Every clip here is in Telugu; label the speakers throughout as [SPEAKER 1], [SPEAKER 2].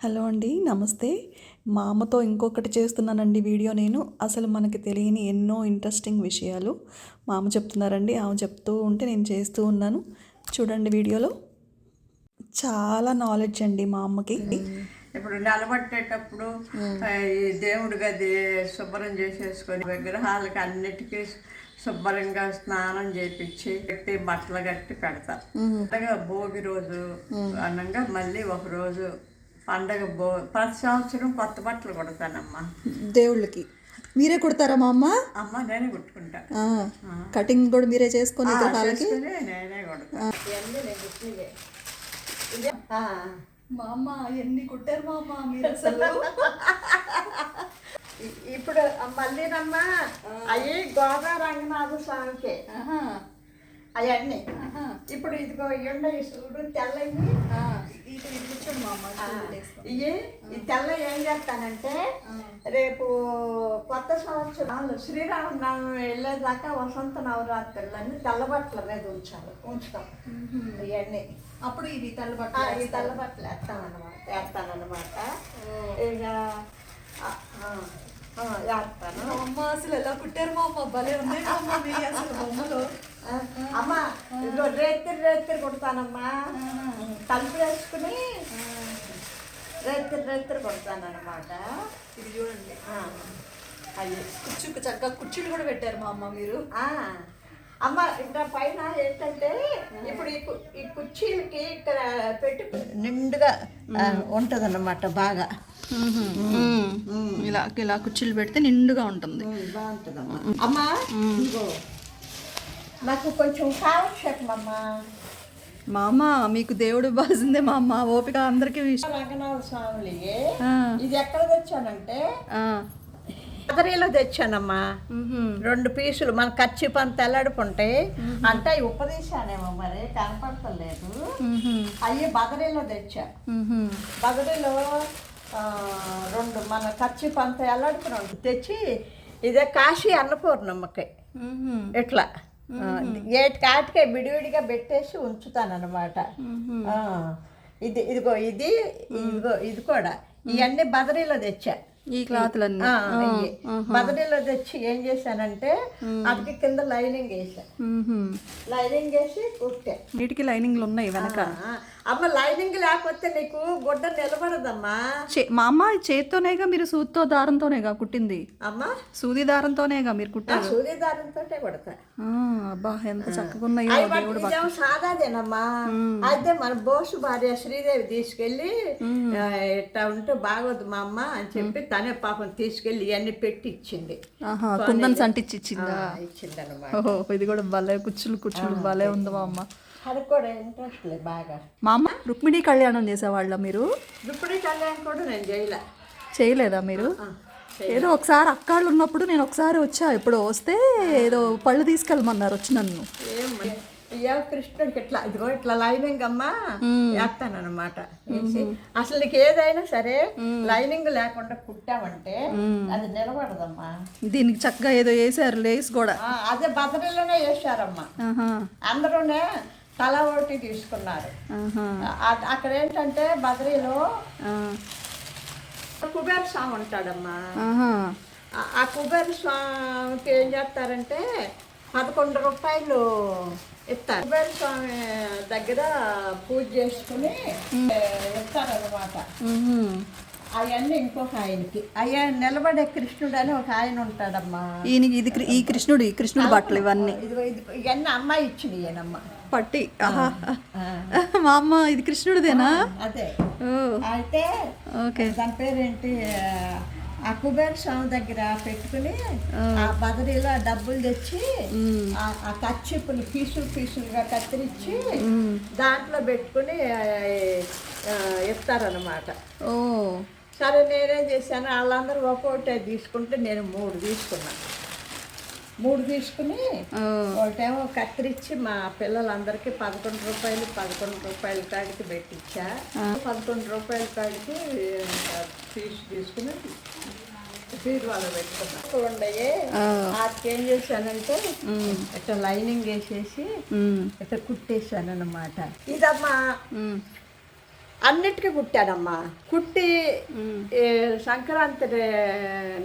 [SPEAKER 1] హలో అండి నమస్తే. మా అమ్మతో ఇంకొకటి చేస్తున్నానండి వీడియో నేను. అసలు మనకి తెలియని ఎన్నో ఇంట్రెస్టింగ్ విషయాలు మా అమ్మ చెప్తున్నారండి. ఆమె చెప్తూ ఉంటే నేను చేస్తూ ఉన్నాను. చూడండి వీడియోలో. చాలా నాలెడ్జ్ అండి మా అమ్మకి.
[SPEAKER 2] ఇప్పుడు నిలబట్టేటప్పుడు ఆ, ఈ దేవుడి గది శుభ్రం చేసేసుకొని విగ్రహాలకి అన్నిటికీ శుభ్రంగా స్నానం చేపించి కట్టి బట్టలు కట్టి పెడతారు. భోగి రోజు అనగా మళ్ళీ ఒక రోజు పండగ భో ప్రతి సంవత్సరం కొత్త బట్టలు కుడతానమ్మా.
[SPEAKER 1] దేవుళ్ళకి. మీరే కుడతారా మా అమ్మ?
[SPEAKER 2] అమ్మ నేనే కుట్టుకుంటా.
[SPEAKER 1] కటింగ్ కూడా మీరే చేసుకొని విగ్రహాలకి
[SPEAKER 2] నేనే కుడతా.
[SPEAKER 1] మా అమ్మ ఎన్ని కుట్టారు మా అమ్మ మీరు అసలు?
[SPEAKER 2] ఇప్పుడు మళ్ళీనమ్మా అవి గోదా రంగనాథ స్వామికి. అవన్నీ. ఇప్పుడు ఇదిగో ఇవి చూడు తెల్లవి ఇవి ఈ తెల్ల ఏం చేస్తానంటే రేపు కొత్త సంవత్సరాలు శ్రీరామనవమి వెళ్ళేదాకా వసంత నవరాత్రులన్నీ తెల్ల బట్టల మీద ఉంచాలి ఉంచుతాం. ఇవన్నీ.
[SPEAKER 1] అప్పుడు ఇవి తెల్ల
[SPEAKER 2] ఆ, ఈ తెల్ల బట్టలు వేస్తామన్నమాట వేస్తానన్నమాట. ఇక వేస్తాను.
[SPEAKER 1] అమ్మ అసలు ఎలా కుట్టారు మా అమ్మ? భలే ఉన్నాయి అమ్మ మీ అసలు బొమ్మలు.
[SPEAKER 2] అమ్మ ఇదిగో రేత్రి కుడతానమ్మా. తలుపు వేసుకుని రేత్రి రేత్రి కుడతానన్నమాట.
[SPEAKER 1] ఇది చూడండి.
[SPEAKER 2] అయ్యి
[SPEAKER 1] కుర్చీకి చక్కగా కుర్చీలు కూడా పెట్టారు మా అమ్మ మీరు.
[SPEAKER 2] అమ్మ ఇంకా పైన ఏంటంటే ఇప్పుడు ఈ కుర్చీలకి ఇక్కడ పెట్టి నిండుగా ఉంటుంది అన్నమాట బాగా.
[SPEAKER 1] ఇలా ఇలా కుర్చీలు పెడితే నిండుగా ఉంటుంది.
[SPEAKER 2] బాగుంటుందమ్మా. అమ్మా నాకు కొంచెం కావచ్చేటమ్మా
[SPEAKER 1] మా అమ్మ మీకు దేవుడు ఇవ్వాల్సిందే మా అమ్మ ఓపిక అందరికీ.
[SPEAKER 2] రంగనాథ స్వామిని
[SPEAKER 1] ఆ,
[SPEAKER 2] ఇది ఎక్కడ తెచ్చానంటే
[SPEAKER 1] ఆ.
[SPEAKER 2] కదరీలో తెచ్చానమ్మా. రెండు పీసులు మన ఖర్చు పని తెల్లడుకుంటాయి అంటే అవి ఉపదేశానేమో మరి కనపడతలేదు. అవి బదరీలో తెచ్చా. బదరీలో రెండు మన ఖర్చు పంత ఎల్లడుకు రెండు తెచ్చి ఇదే కాశీ అన్నపూర్ణమ్మకి. ఇట్లా ఏటి కాటికే విడివిడిగా పెట్టేసి ఉంచుతానన్నమాట. ఆ, ఇది ఇదిగో ఇది ఇదిగో ఇది కూడా. ఇవన్నీ బదరీలో తెచ్చా.
[SPEAKER 1] ఈ క్లాత్లన్నీ.
[SPEAKER 2] బదరీలో తెచ్చి ఏం చేశానంటే వాటికి కింద లైనింగ్ వేసా. లైనింగ్ వేసి కుట్టే.
[SPEAKER 1] వీటికి లైనింగ్లు ఉన్నాయి వెనక.
[SPEAKER 2] అమ్మ లైనింగ్ లేకపోతే నీకు గుడ్డ నిలబడదమ్మా.
[SPEAKER 1] మా అమ్మ చేత్తోనేగా మీరు సూదితో దారంతోనేగా కుట్టింది.
[SPEAKER 2] అమ్మ?
[SPEAKER 1] సూది దారంతోనేగా మీరు కుట్టారు.
[SPEAKER 2] సూర్యదారంతో కొడతా.
[SPEAKER 1] ఆ, అబ్బా ఎంత చక్కగా ఉన్నాయో
[SPEAKER 2] సాదాదేనమ్మా. అయితే మన బోసు భార్య శ్రీదేవి తీసుకెళ్ళి ఆ, ఇట్టా ఉంటే బాగోదు మా అమ్మ అని చెప్పి తనే పాపం తీసుకెళ్ళి ఇవన్నీ పెట్టి ఇచ్చింది
[SPEAKER 1] కుందన్ సంటిచ్చి ఇచ్చిందా?
[SPEAKER 2] ఇచ్చింది అనమాట
[SPEAKER 1] ఓహో ఇది కూడా భలే కుచ్చులు కుచ్చులు భలే ఉంది మా అమ్మ.
[SPEAKER 2] అది కూడా ఇంట్రెస్ట్ లేదు బాగా.
[SPEAKER 1] మా అమ్మ రుక్మిణి కళ్యాణం చేసేవాళ్ళ మీరు?
[SPEAKER 2] ఇప్పుడు కళ్యాణ్ కూడా నేను చేయలే.
[SPEAKER 1] చేయలేదా మీరు? ఏదో ఒకసారి అక్కాళ్ళు ఉన్నప్పుడు నేను ఒకసారి వచ్చా ఇప్పుడు వస్తే ఏదో పళ్ళు తీసుకెళ్ళమన్నారు వచ్చి నన్ను.
[SPEAKER 2] ఏ కృష్ణుడికి ఇట్లా ఇదిగో ఇట్లా లైనింగ్ అమ్మా వేస్తానన్నమాట. వేసి అసలు నీకు ఏదైనా సరే లైనింగ్ లేకుండా కుట్టామంటే అది నిలబడదమ్మా.
[SPEAKER 1] దీనికి చక్కగా ఏదో వేసారు లేస్ కూడా.
[SPEAKER 2] అదే బదరీలోనే వేసారమ్మా అందరూనే తల ఒకటి తీసుకున్నారు. అక్కడ ఏంటంటే బదరీలో కుబేర స్వామి ఉంటాడమ్మా. ఆ- కుబేర స్వామికి ఏం చేస్తారంటే పదకొండు రూపాయలు ఇస్తారు. కుబేర స్వామి దగ్గర పూజ చేసుకుని ఇస్తారనమాట. అవన్నీ ఇంకొక ఆయనకి. అయ్యా నిలబడే కృష్ణుడు అని ఒక ఆయన ఉంటాడమ్మా.
[SPEAKER 1] ఈయనకి ఇది ఈ కృష్ణుడు ఈ కృష్ణుడు బట్టలు ఇవన్నీ.
[SPEAKER 2] ఇది ఇవన్నీ అమ్మాయి ఇచ్చింది ఈయనమ్మ.
[SPEAKER 1] పట్టి. మా అమ్మ ఇది కృష్ణుడిదేనా?
[SPEAKER 2] అదే. అయితే
[SPEAKER 1] ఓకే.
[SPEAKER 2] దాని పేరేంటి? ఆ కుబేర స్వామి దగ్గర పెట్టుకుని ఆ బదరీలో ఆ డబ్బులు తెచ్చి ఆ- కచ్చిప్పులు పీసులు పీసులుగా కత్తిరించి దాంట్లో పెట్టుకుని ఇస్తారనమాట
[SPEAKER 1] ఓ.
[SPEAKER 2] సరే నేనేం చేశాను? వాళ్ళందరూ ఒక్కొక్కటే తీసుకుంటే నేను మూడు తీసుకున్నాను. మూడు తీసుకుని ఒకటేమో కత్తిరించి మా పిల్లలందరికీ పదకొండు రూపాయలు పదకొండు రూపాయల కాడికి పెట్టించా పదకొండు రూపాయల కాడికి ఫీజు తీసుకుని బీరువాలో పెట్టుకున్నా. ఉండయి
[SPEAKER 1] ఆ.
[SPEAKER 2] వాటికి ఏం చేశానంటే ఇట్లా లైనింగ్ వేసేసి ఇట్లా కుట్టేశాను అనమాట ఇదమ్మా. అన్నిటికీ కుట్టానమ్మా. కుట్టి సంక్రాంతి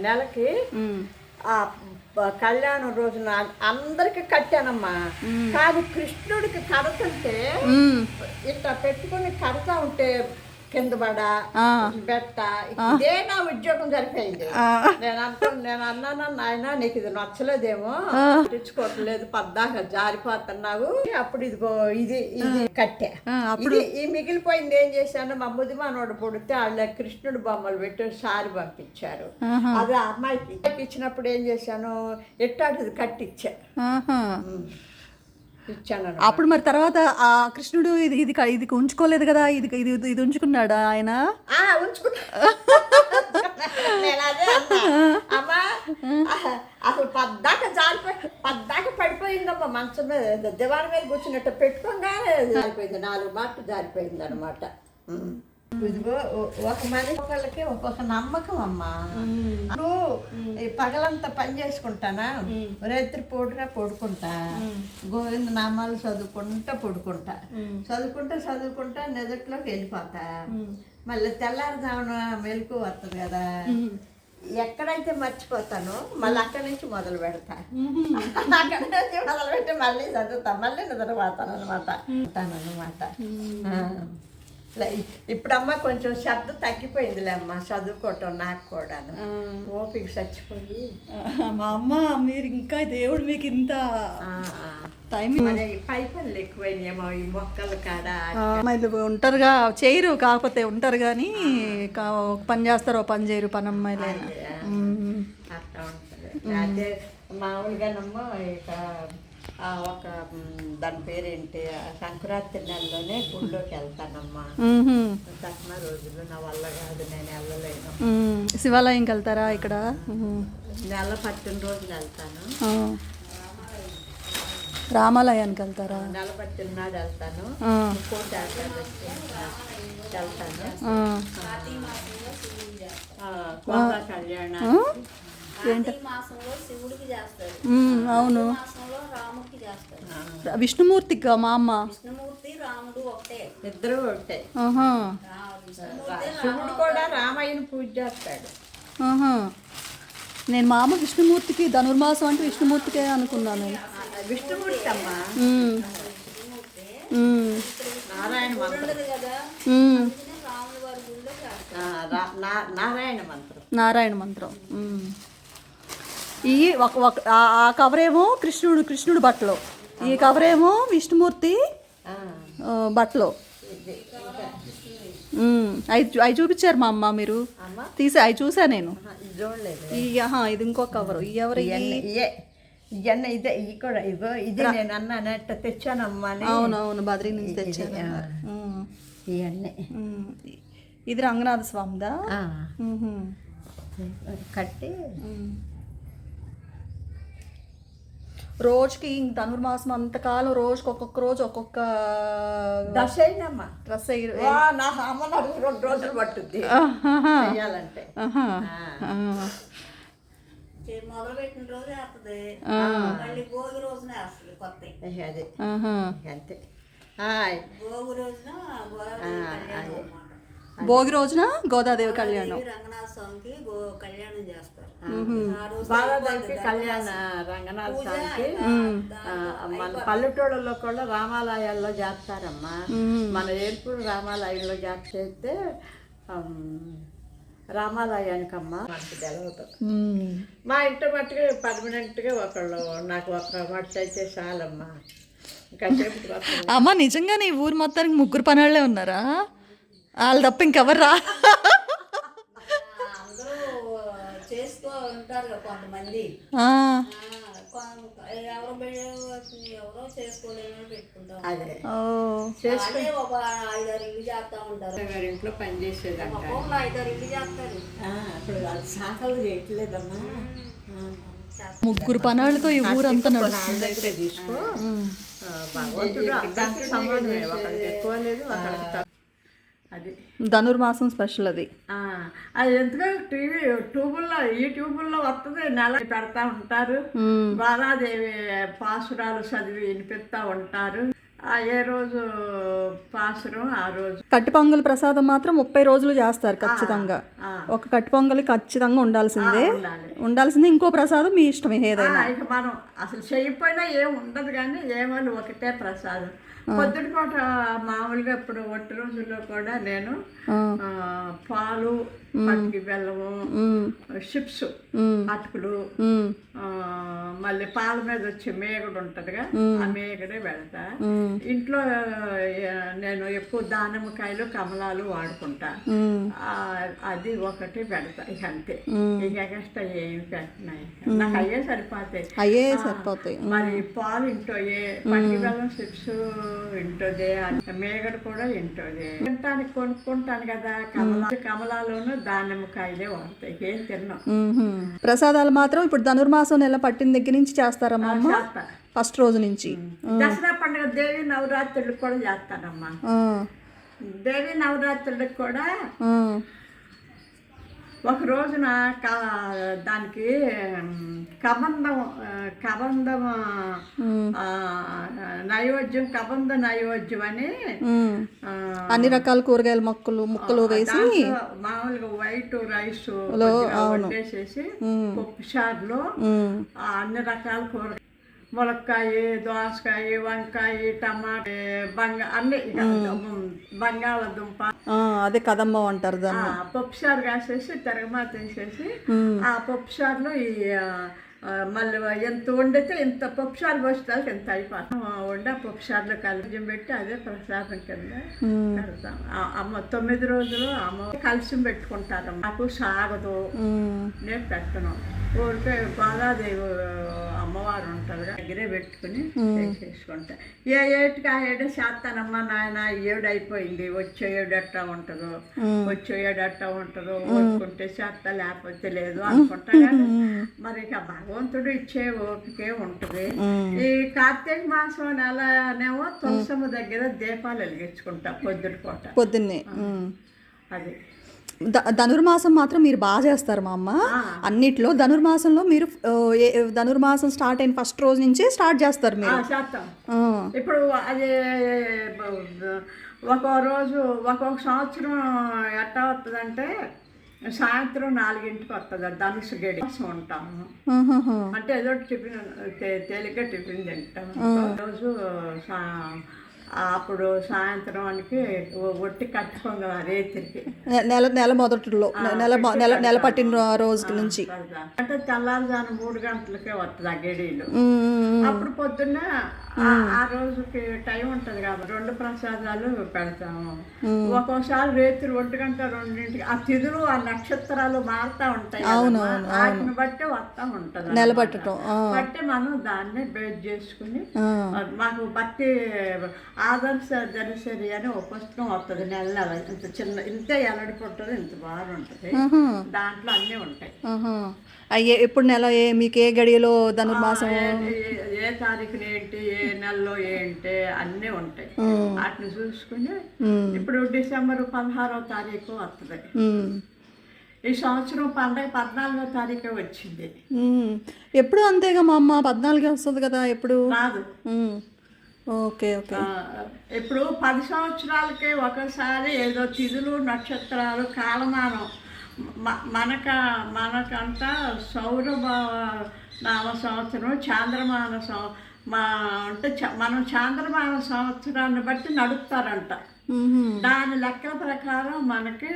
[SPEAKER 2] నెలకి కళ్యాణం రోజున అందరికి కట్టానమ్మా. కాదు కృష్ణుడికి కడుతుంటే ఇట్లా పెట్టుకుని కడతా ఉంటే కింద పడ బెట్ట ఇదే నా ఉద్యోగం సరిపోయింది. నేను అనుకో నేను అన్నాను నాయన నీకు ఇది నచ్చలేదేమో తెచ్చుకోవట్లేదు పద్దాక జారిపోతున్నావు అప్పుడు ఇదిగో ఇది ఇది కట్టా. ఇది ఈ మిగిలిపోయింది ఏం చేశాను మా ముదిమానోడు పుడితే వాళ్ళ కృష్ణుడు బొమ్మలు పెట్టి సారి పంపించారు. అది అమ్మాయికి ఇచ్చినప్పుడు ఏం చేశాను ఎట్టాటిది కట్టిచ్చా.
[SPEAKER 1] అప్పుడు మరి తర్వాత ఆ కృష్ణుడు ఇది ఇది ఇది ఉంచుకోలేదు కదా ఇది ఇది ఇది ఉంచుకున్నాడా ఆయన?
[SPEAKER 2] అసలు పద్దాక జారిపోయి పద్దాక పడిపోయిందమ్మా మంచం మీద. దివాణి మీద కూర్చున్నట్టు పెట్టుకోగానే జారిపోయింది. నాలుగు మాటలు జారిపోయింది అనమాట ఇదిగో ఒక మనిషి ఒకళ్ళకి ఒక్కొక్క నమ్మకం అమ్మా. నువ్వు ఈ పగలంతా పని చేసుకుంటానా? రాత్రి పూటగా పడుకుంటా? గోవింద నామాలు చదువుకుంటా పడుకుంటా. చదువుకుంటా చదువుకుంటా నిదట్లోకి వెళ్ళిపోతా. మళ్ళీ తెల్లారుజామున మెలకు వస్తుంది కదా. ఎక్కడైతే మర్చిపోతానో మళ్ళీ అక్కడి నుంచి మొదలు పెడతా. అక్కడి నుంచి మొదలు పెట్టి మళ్ళీ చదువుతా. మళ్ళీ నిద్రపోతాను అనమాట అనమాట ఇప్పుడమ్మ కొంచెం శబ్దం తగ్గిపోయిందిలే అమ్మ చదువుకోవటం నాకు కూడాను. ఓపిక చచ్చిపోయి.
[SPEAKER 1] మా అమ్మ మీరు ఇంకా దేవుడు మీకు ఇంత. టైం
[SPEAKER 2] ఎక్కువైనాయేమో ఈ మొక్కలు కాడ.
[SPEAKER 1] అమ్మాయిలు ఉంటారుగా చేయరు కాకపోతే ఉంటారు కానీ కా- ఒక పని చేస్తారు ఒక పని చేయరు పని అమ్మాయిలైనా మ్మ్.
[SPEAKER 2] అట్లా ఉంటుంది అదే మామూలుగానమ్మా ఇక ఒక దాని పేరేంటి సంక్రాంతి నెలలోనే గుళ్ళోకి వెళ్తానమ్మా. తక్కువ రోజులు నా వల్ల కాదు నేను వెళ్ళలేను.
[SPEAKER 1] శివాలయంకి వెళ్తారా ఇక్కడ.
[SPEAKER 2] నెల పట్టిన రోజులు వెళ్తాను.
[SPEAKER 1] రామాలయానికి వెళ్తారా
[SPEAKER 2] నెల పట్టిన నాడు వెళ్తాను వెళ్తాను కళ్యాణ?
[SPEAKER 1] ఏంట?
[SPEAKER 3] మాసంలో శివుడికి చేస్తారు.
[SPEAKER 1] మ్మ్, అవును.
[SPEAKER 3] మాసంలో రాముడికి చేస్తారు.
[SPEAKER 1] విష్ణుమూర్తిగా మా అమ్మ?
[SPEAKER 3] విష్ణుమూర్తి రాముడు ఒకటే.
[SPEAKER 2] ఇద్దరు ఒకటే.
[SPEAKER 1] ఆహా.
[SPEAKER 3] రా- విష్ణుమూర్తి
[SPEAKER 2] శివుడు కూడా రామయ్యని పూజ చేస్తాడు.
[SPEAKER 1] ఆహా. నేను మా అమ్మ విష్ణుమూర్తికి ధనుర్మాసం అంటే విష్ణుమూర్తికే అనుకున్నాను.
[SPEAKER 2] విష్ణుమూర్తి. అమ్మ. నారాయణ మంత్రం. నారాయణ మంత్రం.
[SPEAKER 1] నారాయణ మంత్రం. మ్మ్. ఈ ఒక ఒక ఆ- ఆ కవరేమో కృష్ణుడు కృష్ణుడు బట్టలు. ఈ కవరేమో విష్ణుమూర్తి
[SPEAKER 2] ఆ,
[SPEAKER 1] ఆ, బట్టలు
[SPEAKER 2] ఇది.
[SPEAKER 1] అవి చూపించారు మా అమ్మ మీరు. తీసా అవి చూసా నేను.
[SPEAKER 2] ఇది
[SPEAKER 1] ఇది ఇంకో కవరు. ఎవరు
[SPEAKER 2] ఇవన్నీ ఇదే ఇవి కూడా ఇగో ఇది నేను అన్నాను ఎట్ట తెచ్చానమ్మా
[SPEAKER 1] అవునవును బద్రీ నుంచి
[SPEAKER 2] ఇది-
[SPEAKER 1] తెచ్చాను.
[SPEAKER 2] ఇవన్నీ.
[SPEAKER 1] ఇది రంగనాథ స్వామిదా.
[SPEAKER 2] కట్టి.
[SPEAKER 1] రోజుకి ఇంక ధనుర్మాసం అంతకాలం రోజుకి ఒక్కొక్క రోజు ఒక్కొక్క
[SPEAKER 2] దశ అయిందమ్మా
[SPEAKER 1] డ్రెస్
[SPEAKER 2] నా అడుగు రెండు రోజులు పట్టుద్ది
[SPEAKER 1] ఆహాహా.
[SPEAKER 2] చెయ్యాలంటే
[SPEAKER 1] ఆహా.
[SPEAKER 2] ఆ.
[SPEAKER 1] ఆ.
[SPEAKER 3] మొదలు పెట్టిన రోజే వేస్తుంది
[SPEAKER 1] ఆ.
[SPEAKER 3] మళ్ళీ భోగి రోజున వేస్తుంది కొత్త
[SPEAKER 2] అది. అంతే.
[SPEAKER 3] భోగి రోజున
[SPEAKER 1] భోగి రోజున గోదాదేవి కళ్యాణం.
[SPEAKER 3] రంగనాథ స్వామికి కళ్యాణం చేస్తారు.
[SPEAKER 2] బాలాదేవికి కళ్యాణ రంగనాథ స్వామికి మన పల్లెటూళ్ళలో కూడా రామాలయాల్లో చేస్తారమ్మా మన ఏర్పూరు రామాలయంలో చేస్తే రామాలయానికమ్మా. మనకి తెలవదు. మా ఇంటి మట్టుగా పర్మనెంట్గా ఒకళ్ళు నాకు ఒక మట్టి అయితే చాలమ్మా.
[SPEAKER 1] అమ్మ నిజంగానే ఈ ఊరు మొత్తానికి ముగ్గురు పనాళ్ళే ఉన్నారా? వాళ్ళు తప్ప ఇంకెవరు రా
[SPEAKER 3] అందరూ చేసుకో ఉంటారు కొంతమంది
[SPEAKER 1] ఆ.
[SPEAKER 3] ఆ, కొ- ఎవరో పెళ్ళి ఎవరో చేసుకోలేని పెట్టుకుంటాం
[SPEAKER 2] అదే
[SPEAKER 1] ఓ.
[SPEAKER 3] వాళ్ళే ఒక ఐదారు ఇల్లు చేస్తా ఉంటారు
[SPEAKER 2] గారి ఇంట్లో అప్పుడు వాళ్ళు శాఖలు చేయట్లేదమ్మా.
[SPEAKER 1] ముగ్గురు పనాళ్ళతో ఈ ఊరంతా నడుస్తుంది.
[SPEAKER 2] తీసుకో. ఆ, భగవంతుడు అందరికీ సమానమే. ఒకరికి ఎక్కువ లేదు ఒకరికి. అది.
[SPEAKER 1] ధనుర్మాసం స్పెషల్ అది.
[SPEAKER 2] ఆ, అది ఎందుకో టీవీ ట్యూబుల్లో ఈ ట్యూబుల్లో వస్తుంది నెల పెడతా ఉంటారు. బాలాదేవి పాసురాలు చదివి వినిపిస్తూ ఉంటారు. ఏ రోజు పాసరం ఆ రోజు
[SPEAKER 1] కట్టి పొంగల్ ప్రసాదం మాత్రం ముప్పై రోజులు చేస్తారు ఖచ్చితంగా. ఒక కట్టి పొంగల్ ఖచ్చితంగా ఉండాల్సిందే.
[SPEAKER 2] ఉండాలి.
[SPEAKER 1] ఉండాల్సిందే. ఇంకో ప్రసాదం మీ ఇష్టం ఏదైనా.
[SPEAKER 2] ఇక మనం అసలు చేయకపోయినా ఏం ఉండదు కానీ ఏమని ఒకటే ప్రసాదం. పొద్దుటి పూట మామూలుగా ఇప్పుడు ఒట్టి రోజుల్లో కూడా నేను పాలు పట్టికి బెల్లము. చిప్స్. అటుకులు మళ్ళీ పాల మీద వచ్చే మేగడు ఉంటుందిగా ఆ మేగడే పెడతా. ఇంట్లో నేను ఎక్కువ దానిమ్మకాయలు కమలాలు వాడుకుంటా. అది ఒకటి పెడతా ఇక అంతే. ఇక ఎక్స్ట్రా ఏమి పెట్టినాయి నాకు అయ్యే సరిపోతాయి.
[SPEAKER 1] అయ్యే సరిపోతాయి.
[SPEAKER 2] మరి పాలు ఇంటోయే పట్టి బెల్లం చిప్స్ ఇంటోదే మేగడ కూడా ఇంటోదే. తింటానికి కొనుక్కుంటాను కదా కమలా కమలాలోను దానిమ్మకాయలే వాడతాయి. ఏం తిన్నాం.
[SPEAKER 1] ప్రసాదాలు మాత్రం ఇప్పుడు ధనుర్మాసం నెల పట్టిన దగ్గర నుంచి చేస్తారమ్మా అమ్మ? ఫస్ట్ రోజు నుంచి.
[SPEAKER 2] దసరా పండుగ దేవి నవరాత్రులకు కూడా చేస్తానమ్మా
[SPEAKER 1] ఆ.
[SPEAKER 2] దేవి నవరాత్రులకు కూడా. ఒక రోజున క దానికి కబంధం కబంధం నైవేద్యం కబంధ నైవేద్యం అని
[SPEAKER 1] అన్ని రకాల కూరగాయల మొక్కలు ముక్కలు వేసి
[SPEAKER 2] మామూలుగా వైట్ రైస్ వండేసేసి పప్పు చారులో అన్ని రకాల కూర ములక్కాయ దోసకాయ వంకాయ టమాటా బంగా అన్ని బంగాళదుంప.
[SPEAKER 1] అదే కదమ్మ అంటారు దాన్ని.
[SPEAKER 2] పప్పు చారు కాసేసి తిరగమాత వేసేసి ఆ పప్పు చారులో ఈ మళ్ళీ ఎంత వండితే ఇంత పప్పు చారు పోసేదానికి ఎంత అయిపోతాం వండి ఆ పప్పు చారులో కలిపి పెట్టి అదే ప్రసాదం కింద పెడతాం. అమ్మ తొమ్మిది రోజులు అమ్మ కలిసి పెట్టుకుంటారు నాకు సాగదు. నేను పెట్టను. ఊరికే గోదాదేవి అమ్మవారు ఉంటారు కదా, దగ్గరే పెట్టుకుని చేసుకుంటా. ఏ ఏటికి ఆ ఏడు చేస్తానమ్మా నాయన ఏడు అయిపోయింది వచ్చే ఏడు ఎట్టా ఉంటుందో వచ్చే ఏడు ఎట్టా ఉంటుందో ఓడుకుంటే చేస్తా లేకపోతే లేదు అనుకుంటా మరి ఇక భగవంతుడు ఇచ్చే ఓపికే ఉంటుంది. ఈ కార్తీక మాసం నెలనేమో తులసమ్మ దగ్గర దీపాలు వెలిగించుకుంటా పొద్దుటి పూట.
[SPEAKER 1] పొద్దున్నే.
[SPEAKER 2] అది.
[SPEAKER 1] ధనుర్మాసం మాత్రం మీరు బాగా చేస్తారు మా అమ్మ. అన్నిట్లో ధనుర్మాసంలో మీరు ధనుర్మాసం స్టార్ట్ అయిన ఫస్ట్ రోజు నుంచే స్టార్ట్ చేస్తారు మీరు.
[SPEAKER 2] ఇప్పుడు అది ఒక్కో రోజు ఒక్కొక్క సంవత్సరం ఎట్టా వస్తుందంటే సాయంత్రం నాలుగింటికి వస్తుంది ధనుసు గడి. ఉంటాము. అంటే ఏదో టిఫిన్ తే- తేలిగ్గా టిఫిన్ తింటాం రోజు అప్పుడు సాయంత్రానికి ఒట్టి కట్టుకోగా రేతిరికి
[SPEAKER 1] నె- నెల నెల మొదటిలో నెల నెల నెల పట్టిన రోజు నుంచి.
[SPEAKER 2] అంటే తెల్లారుజాను మూడు గంటలకే వస్తుంది ఆ గడిలో. అప్పుడు పొద్దున్న ఆ- రోజుకి టైం ఉంటది కాబట్టి రెండు ప్రసాదాలు పెడతాము. ఒక్కోసారి రేత్రి ఒంటి గంట రెండింటికి ఆ తిథులు ఆ నక్షత్రాలు మారుతా ఉంటాయి. వాటిని బట్టి వస్తా ఉంటది
[SPEAKER 1] నెల.
[SPEAKER 2] బట్టి మనం దాన్ని బేస్ చేసుకుని. మాకు బట్టి ఆదర్శ దరిసరి అని ఒక పుస్తకం వస్తుంది నెల నెల ఇంత చిన్న ఇంతే ఎలడి పుట్టదు ఇంత బాగుంటుంది
[SPEAKER 1] ఆహా.
[SPEAKER 2] దాంట్లో అన్నీ ఉంటాయి.
[SPEAKER 1] అయ్యే ఎప్పుడు నెల ఏ మీకు ఏ గడియలో ధనుర్మాసం?
[SPEAKER 2] ఏ- తారీఖున ఏంటి ఏ నెలలో ఏంటి అన్నీ ఉంటాయి. వాటిని చూసుకుని ఇప్పుడు డిసెంబర్ పదహారో తారీఖు వస్తుంది. ఈ సంవత్సరం పండగ పద్నాలుగో తారీఖే వచ్చింది.
[SPEAKER 1] ఎప్పుడు అంతేగా మా అమ్మ? పద్నాలుగే వస్తుంది కదా ఎప్పుడు?
[SPEAKER 2] రాదు.
[SPEAKER 1] ఓకే
[SPEAKER 2] ఇప్పుడు పది సంవత్సరాలకే ఒకసారి ఏదో తిథులు నక్షత్రాలు కాలమానం. మనక మనకంతా సౌర భా- నామ సంవత్సరం చాంద్రమాన సం మా అంటే మనం చాంద్రమాన సంవత్సరాన్ని బట్టి నడుపుతారంట. దాని లెక్కల ప్రకారం మనకి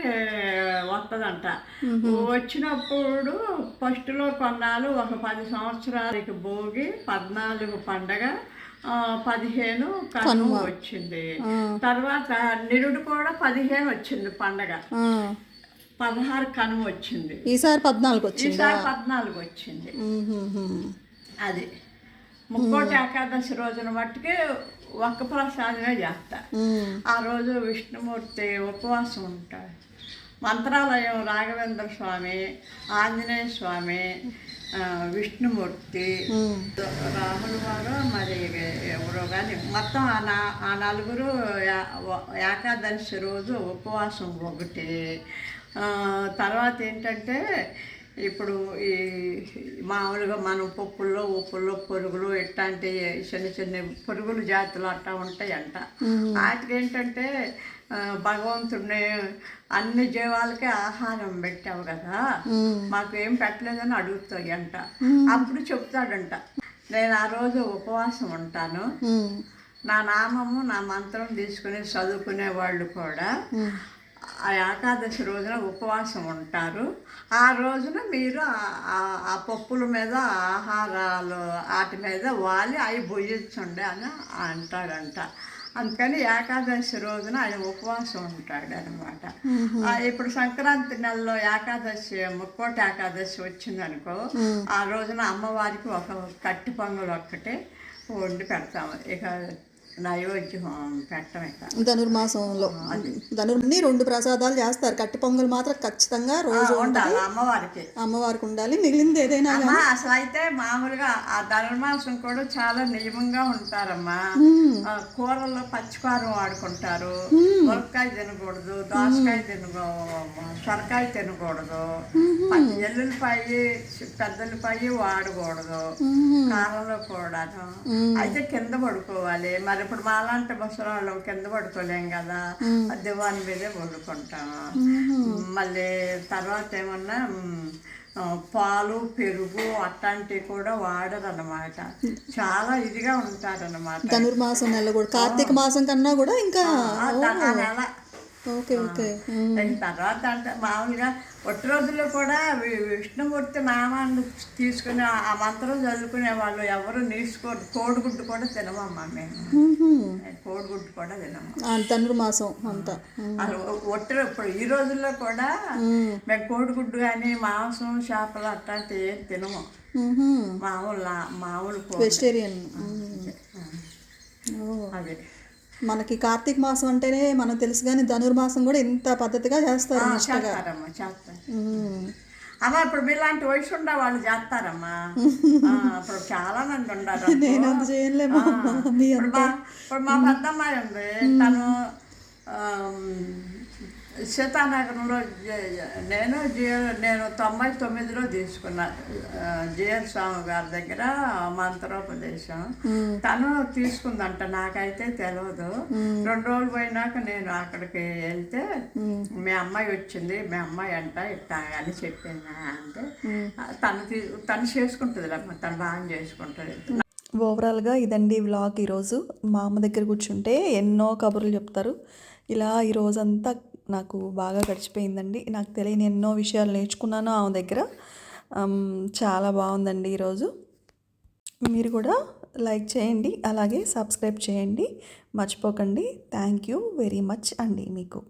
[SPEAKER 2] వస్తుందంట వచ్చినప్పుడు ఫస్ట్లో కొన్నాళ్ళు ఒక పది సంవత్సరాలకి భోగి పద్నాలుగు పండగ పదిహేను కనుమ వచ్చింది. తర్వాత నిరుడు కూడా పదిహేను వచ్చింది పండగ. పదహారు కనుమ వచ్చింది.
[SPEAKER 1] ఈసారి పద్నాలుగు వచ్చింది?
[SPEAKER 2] ఈసారి పద్నాలుగు వచ్చింది. అది. ముక్కోటి ఏకాదశి రోజున మట్టుకి ఒక్క ప్రసాదమే చేస్తా. ఆ రోజు విష్ణుమూర్తి ఉపవాసం ఉంటాడు. మంత్రాలయం రాఘవేంద్ర స్వామి ఆంజనేయ స్వామి విష్ణుమూర్తి రాహుల్ వారు మరి ఎవరో కానీ మొత్తం ఆ నా ఆ నలుగురు ఏకాదశి రోజు ఉపవాసం ఒకటి. తర్వాత ఏంటంటే
[SPEAKER 4] ఇప్పుడు ఈ మామూలుగా మనం పప్పుల్లో ఉప్పుల్లో పురుగులు ఇట్లాంటి చిన్న చిన్న పురుగులు జాతులు అట్టా ఉంటాయంట. వాటికి ఏంటంటే భగవంతుడిని అన్ని జీవాలకి ఆహారం పెట్టావు కదా మాకు ఏం పెట్టలేదని అడుగుతాయి అంట అప్పుడు చెప్తాడంట నేను ఆ రోజు ఉపవాసం ఉంటాను. నా నామము నా మంత్రం తీసుకుని చదువుకునే వాళ్ళు కూడా ఆ ఏకాదశి రోజున ఉపవాసం ఉంటారు. ఆ రోజున మీరు ఆ పప్పుల మీద ఆహారాలు వాటి మీద వాలి అవి భుజించండి అని అంటాడంట. అందుకని ఏకాదశి రోజున ఆయన ఉపవాసం ఉంటాడు అనమాట ఇప్పుడు సంక్రాంతి నెలలో ఏకాదశి ముక్కోటి ఏకాదశి వచ్చిందనుకో ఆ రోజున అమ్మవారికి ఒక కట్టి పొంగల్ ఒక్కటే వండి పెడతాము. ఇక నైవేద్యం
[SPEAKER 1] ధనుర్మాసంలో. ధనుర్ని రెండు ప్రసాదాలు చేస్తారు. కట్టి పొంగల్ మాత్రం ఖచ్చితంగా రోజు
[SPEAKER 4] ఉండాలి అమ్మవారికి.
[SPEAKER 1] అమ్మవారికి ఉండాలి. మిగిలింది ఏదైనా
[SPEAKER 4] అసలు అయితే మామూలుగా ఆ ధనుర్మాసం కూడా చాలా నియమంగా ఉంటారమ్మా. ఆ, కూరల్లో పచ్చికారం వాడుకుంటారు. ములక్కాయ తినకూడదు దోసకాయ తినకూడదు సొరకాయ తినకూడదు. ఎల్లుల్లిపాయ పెద్దల్లిపాయ వాడకూడదు. కారంలో కూడాను అయితే కింద పడుకోవాలి. మరి ఇప్పుడు మాలాంటి ముసలాళ్ళు కింద పడుకోలేం కదా. దివాన్ మీదే వండుకుంటాం. మళ్ళీ తర్వాత ఏమన్నా పాలు పెరుగు అట్లాంటివి కూడా వాడరన్నమాట. చాలా ఇదిగా ఉంటారన్నమాట.
[SPEAKER 1] ధనుర్మాసం నెల కూడా కార్తీక మాసం కన్నా కూడా ఇంకా
[SPEAKER 4] నెల తర్వాత అంటే మామూలుగా ఒట్టి రోజుల్లో కూడా విష్ణుమూర్తి నామాన్ని తీసుకుని ఆ- మంత్రం చదువుకునే వాళ్ళు ఎవరు నీసుకోరు కోడిగుడ్డు కూడా తినమమ్మా మేము. కోడిగుడ్డు కూడా తినము.
[SPEAKER 1] ఆ, ధనుర్మాసం అంతా.
[SPEAKER 4] ఒట్టి ఇప్పుడు ఈ రోజుల్లో కూడా మేము. కోడిగుడ్డు కానీ మాంసం చేపలు అట్లాంటివి ఏం తినము. మామూలు మామూలు
[SPEAKER 1] వెజిటేరియన్
[SPEAKER 4] అదే.
[SPEAKER 1] మనకి కార్తీక మాసం అంటేనే మనకు తెలుసు కానీ ధనుర్మాసం కూడా ఇంత పద్ధతిగా చేస్తారు నిష్టగా.
[SPEAKER 4] అమ్మా ఇప్పుడు మీలాంటి వయసు ఉండే వాళ్ళు చేస్తారమ్మా. ఇప్పుడు చాలా మంది ఉన్నారు
[SPEAKER 1] నేను అంత చేయలేము మీ
[SPEAKER 4] ఇప్పుడు మా పెద్దమ్మాయి ఉంది. తను సీతానగరంలో నేను జిఎల్ నేను తొంభై తొమ్మిదిలో తీసుకున్నా. జిఎల్ స్వామి గారి దగ్గర మంత్రోపదేశం. తను తీసుకుందంట నాకైతే తెలియదు రెండు రోజులు పోయినాక నేను అక్కడికి వెళ్తే మీ అమ్మాయి వచ్చింది. మీ అమ్మాయి అంట ఇట్టా అని చెప్పింది అంటే తను తను చేసుకుంటుంది తను బాగా చేసుకుంటుంది.
[SPEAKER 5] ఓవరాల్గా ఇదండి వ్లాగ్ ఈరోజు. మా అమ్మ దగ్గర కూర్చుంటే ఎన్నో కబుర్లు చెప్తారు. ఇలా ఈ రోజంతా నాకు బాగా గడిచిపోయిందండి. నాకు తెలియని ఎన్నో విషయాలు నేర్చుకున్నాను ఆమె దగ్గర. చాలా బాగుందండి ఈరోజు. మీరు కూడా లైక్ చేయండి అలాగే సబ్స్క్రైబ్ చేయండి. మర్చిపోకండి. థ్యాంక్ యూ వెరీ మచ్ అండి మీకు.